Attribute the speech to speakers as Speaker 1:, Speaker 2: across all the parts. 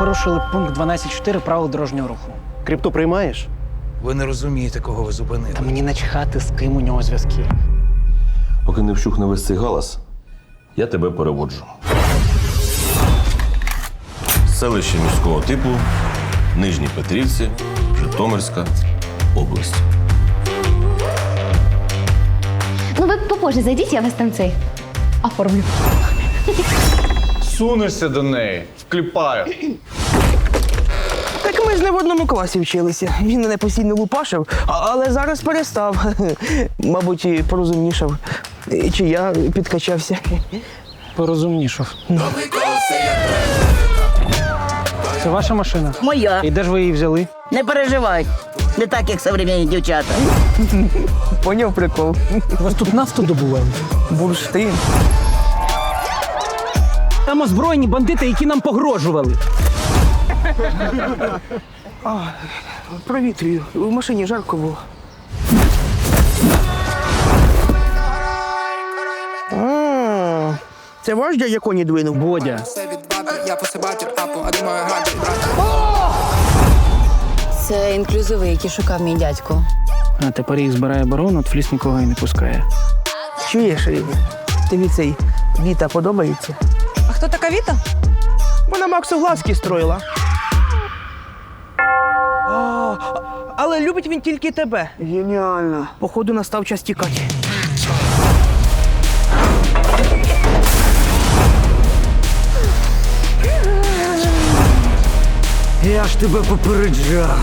Speaker 1: порушили пункт 12.4 правил дорожнього руху.
Speaker 2: Крипту приймаєш?
Speaker 3: Ви не розумієте, кого ви зупинили.
Speaker 1: Та мені начхати, з ким у нього зв'язки.
Speaker 4: Поки не вщухне весь цей галас, я тебе переводжу. Селище міського типу, Нижні Петрівці, Житомирська область.
Speaker 5: Ну, ви попозже зайдіть, я вас там цей оформлю.
Speaker 6: Сунешся до неї, вкліпаю.
Speaker 7: Так ми ж не в одному класі вчилися. Він мене постійно лупашив, а- але зараз перестав. Мабуть, і порозумнішав. Чи я підкачався.
Speaker 1: Порозумнішав. Це ваша машина?
Speaker 8: Моя.
Speaker 1: І де ж ви її взяли?
Speaker 8: Не переживай. Не так, як современні дівчата.
Speaker 7: Поняв прикол.
Speaker 1: У вас тут нафту добувають?
Speaker 7: Бурштин.
Speaker 1: Там озброєні бандити, які нам погрожували.
Speaker 7: Провітрюю. В машині жарко було. А, Це ваш дядя коні двинув?
Speaker 1: Бодя.
Speaker 9: Це інклюзиви, які шукав мій дядько.
Speaker 1: А тепер їх збирає барон, от фліс нікого і не пускає.
Speaker 7: Чуєш, Рівня? Тобі цей Віта подобається?
Speaker 9: Хто така Віта?
Speaker 7: Вона Максу глазки строїла. А, але любить він тільки тебе. Геніально. Походу, настав час тікати.
Speaker 1: Я ж тебе попереджав.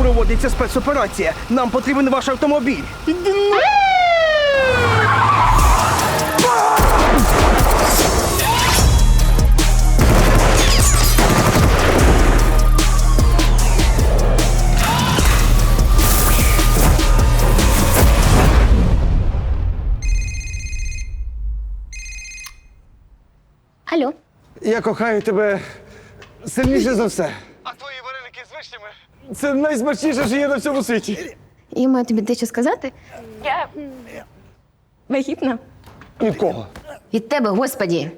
Speaker 7: Проводиться спецоперація. Нам потрібен ваш автомобіль.
Speaker 5: Алло.
Speaker 2: Я кохаю тебе сильніше за все. А твої вареники з вишнями? Це найсмачніше, що є на всьому світі.
Speaker 5: Я маю тобі дещо сказати. Я вагітна.
Speaker 2: Від кого?
Speaker 5: Від тебе, господі.